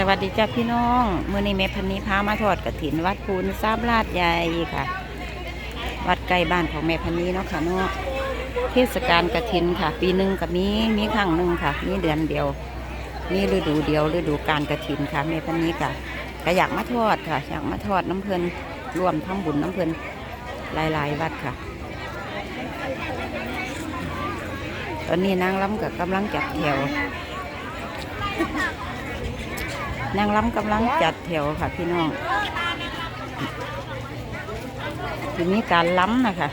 สวัสดีจ้าพี่น้อง มื่อนี้แม่พันนีพามาทอดกระถินวัดพูนทราบลาดใหญ่ค่ะ วัดใกล้บ้านของแม่พันนีเนาะค่ะเนาะเทศกาลกระถินค่ะ ปีหนึ่งกับมีมีครั้งหนึ่งค่ะ มีเดือนเดียว มีฤดูเดียวฤดูการกระถินค่ะแม่พันนีค่ะก็อยากมาทอดค่ะ อยากมาทอดน้ำเพลินร่วมทำบุญน้ำเพลินหลายๆ วัดค่ะ ตอนนี้นางล้ำกับกำลังจัดแถว นางล้ำกำลังจัดแถวค่ะพี่น้องทีนี้การล้ำนะคะ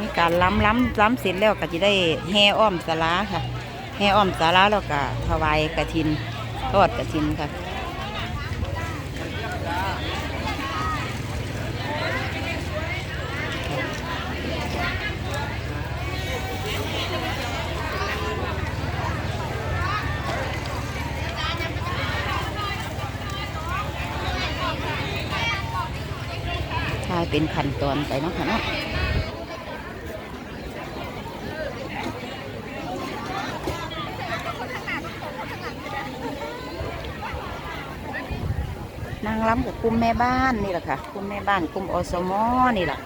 มีการล้ำล้ำล้ำเสร็จแล้วก็จะได้แห่อ้อมสาราค่ะแห่อ้อมสาราแล้วก็ถวายกระถินทอดกระถินค่ะ เป็นขั้นตอนไปเนาะค่ะเนาะนางล้ำกับกลุ่มแม่บ้านนี่แหละค่ะกลุ่มแม่บ้านกลุ่มอสมอนี่แหละ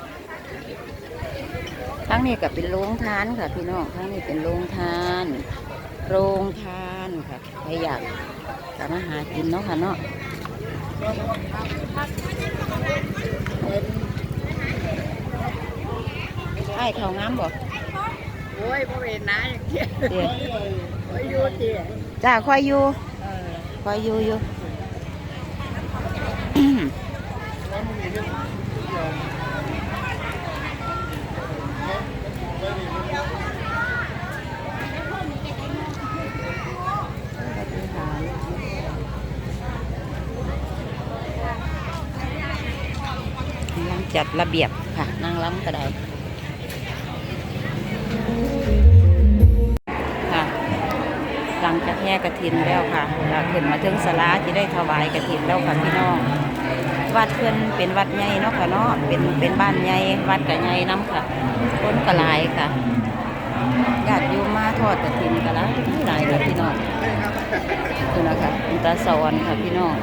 ทั้งนี้ก็เป็นโรงทานค่ะพี่น้องทั้งนี้เป็นโรงทาน โรงทานค่ะใครอยากกลับมาหากินเนาะค่ะเนาะ ไอ้เขางามบ่โอ้ยพ่อเวนนะอย่างเงี้ยเดี๋ยวโอ้ยอยู่เตี๋ยจ้าคอยอยู่เออคอยอยู่อยู่ ยังจัดระเบียบค่ะนั่งล้ำก็ได้ หลังจากแห่กระถินแล้วค่ะก็ขึ้นมาถึงสลาที่ได้ถวายกระถินแล้วค่ะพี่น้อง วัดเพื่อนเป็นวัดใหญ่เนาะค่ะเนาะเป็นเป็นบ้านใหญ่วัดกับใหญ่น้ำค่ะคนก็หลายค่ะญาติโยมมาทอดกระถินกันแล้วหลายเลยพี่น้องคือนะคะเป็นตาสวรรค์ค่ะพี่น้อง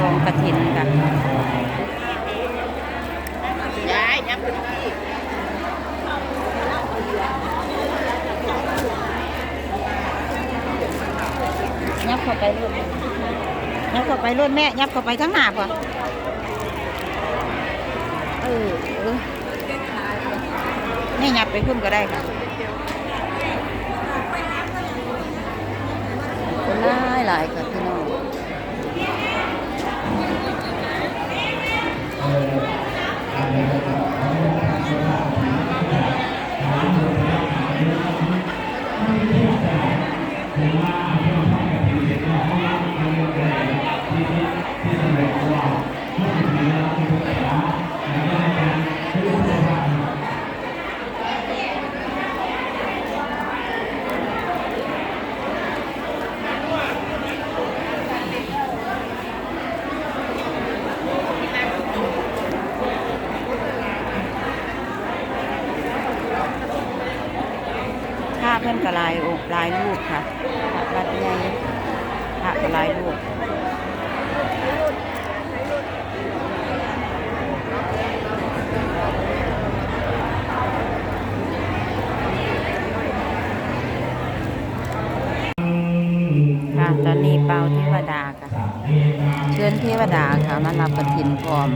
กองกระถินค่ะ ย้ายย้ำพื้นที่ยับเข้าไปรุ่นยับเข้าไปรุ่นแม่ ยับเข้าไปทั้งหน้าป่ะเออเออแม่ยับไปขึ้นก็ได้ค่ะคนหลายหลายค่ะพี่น้องผ้า Yeah. ายลูกค่ะพระวัดใหญ่พระลายลูกค่ะตอนนี้เปาเทวดาค่ะเชิญเทวดาค่ะมารับประทินพร้อม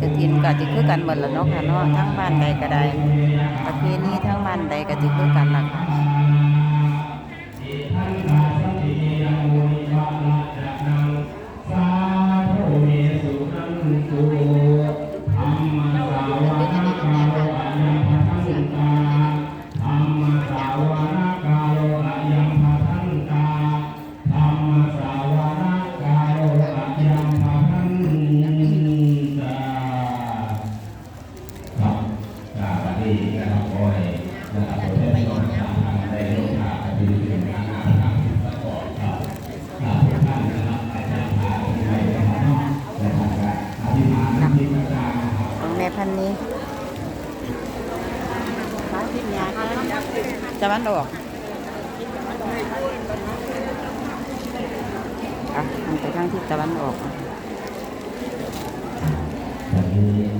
ธีทอดกฐินก็จะคือกันหมดละเนาะค่ะเนาะทั้งบ้านใดก็ได้ประเพณีทั้งบ้านใดก็จะคือกันล่ะค่ะ มันออกอะมันไปทางทิศตะวันออกท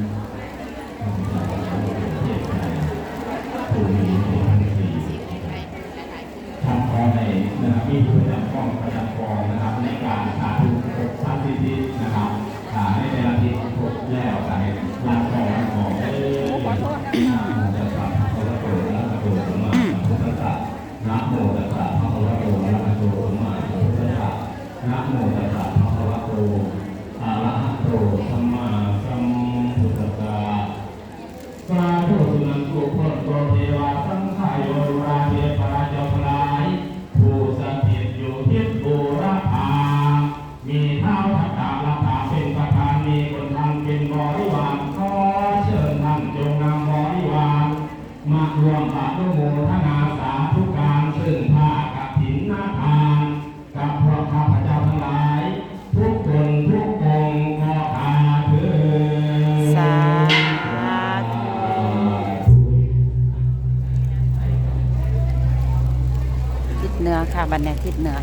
เทวาสังขายโยราเทปราเจ้าพลายผู้สถิตอยู่ทิศบูรพามีเท้าทักกาลตาเป็นประธานมีคนทำเป็นบริวารขอเชิญท่านจงนำบริวารมารวมอนุโมทนาสาธุการซึ่งผ้ากับถินนาทา ทิศเหนือค่ะบันไดทิศเหนือ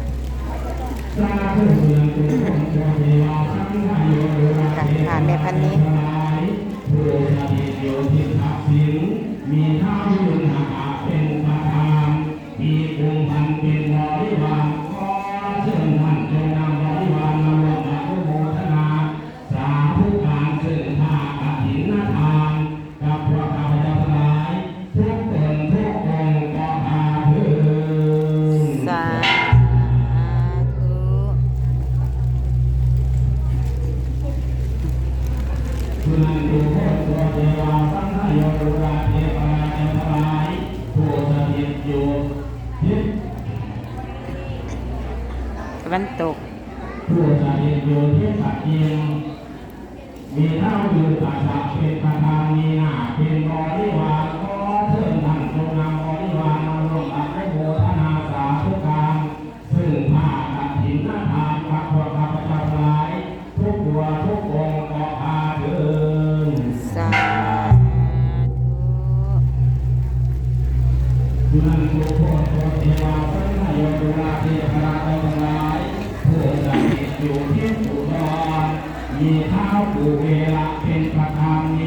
ค่ะผ่านในพันนี้มีท่าวยืนหาเป็นประธานมีองค์พันเป็น วันตุโคตรเทวาสังฆโยราเทปราเรายผู้สถิตอยู่ทิศตะวันตกผู้สถิตอยู่ทิศเกียงมีเท่ายืนอาสาเมีเท้าปู่เวลาเป็นประธานมี